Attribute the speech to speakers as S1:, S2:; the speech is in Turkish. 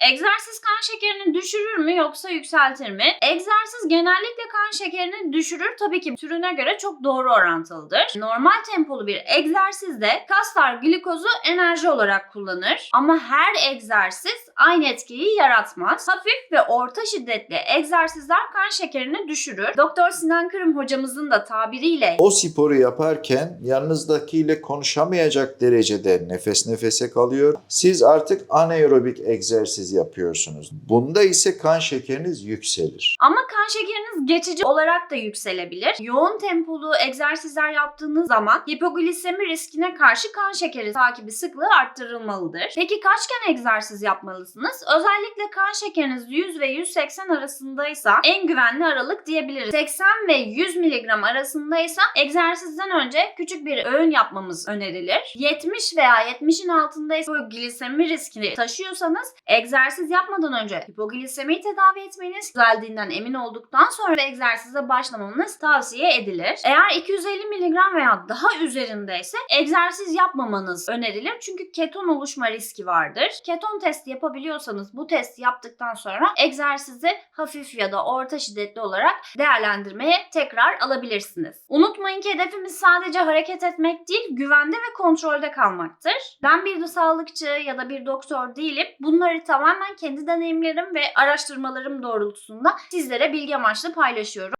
S1: Egzersiz kan şekerini düşürür mü yoksa yükseltir mi? Egzersiz genellikle kan şekerini düşürür. Tabii ki türüne göre çok doğru orantılıdır. Normal tempolu bir egzersizde kaslar glikozu enerji olarak kullanır. Ama her egzersiz aynı etkiyi yaratmaz. Hafif ve orta şiddetli egzersizler kan şekerini düşürür. Doktor Sinan Kırım hocamızın da tabiriyle
S2: O sporu yaparken yanınızdakiyle konuşamayacak derecede nefes nefese kalıyor. Siz artık anaerobik egzersiz yapıyorsunuz. Bunda ise kan şekeriniz yükselir.
S1: Ama kan şekeriniz geçici olarak da yükselebilir. Yoğun tempolu egzersizler yaptığınız zaman hipoglisemi riskine karşı kan şekeri takibi sıklığı arttırılmalıdır. Peki kaçken egzersiz yapmalısınız? Özellikle kan şekeriniz 100 ve 180 arasındaysa en güvenli aralık diyebiliriz. 80 ve 100 mg arasındaysa egzersizden önce küçük bir öğün yapmamız önerilir. 70 veya 70'in altındaysa bu riskini taşıyorsanız egzersiz yapmadan önce hipoglisemiyi tedavi etmeniz, düzeldiğinden emin olduktan sonra egzersize başlamanız tavsiye edilir. Eğer 250 mg veya daha üzerindeyse egzersiz yapmamanız önerilir. Çünkü keton oluşma riski vardır. Keton testi yapabiliyorsanız bu testi yaptıktan sonra egzersizi hafif ya da orta şiddetli olarak değerlendirmeye tekrar alabilirsiniz. Unutmayın ki hedefimiz sadece hareket etmek değil, güvende ve kontrolde kalmaktır. Ben bir sağlıkçı ya da bir doktor değilim. Bunları tamamen kendi deneyimlerim ve araştırmalarım doğrultusunda sizlere bilgi amaçlı paylaşıyorum.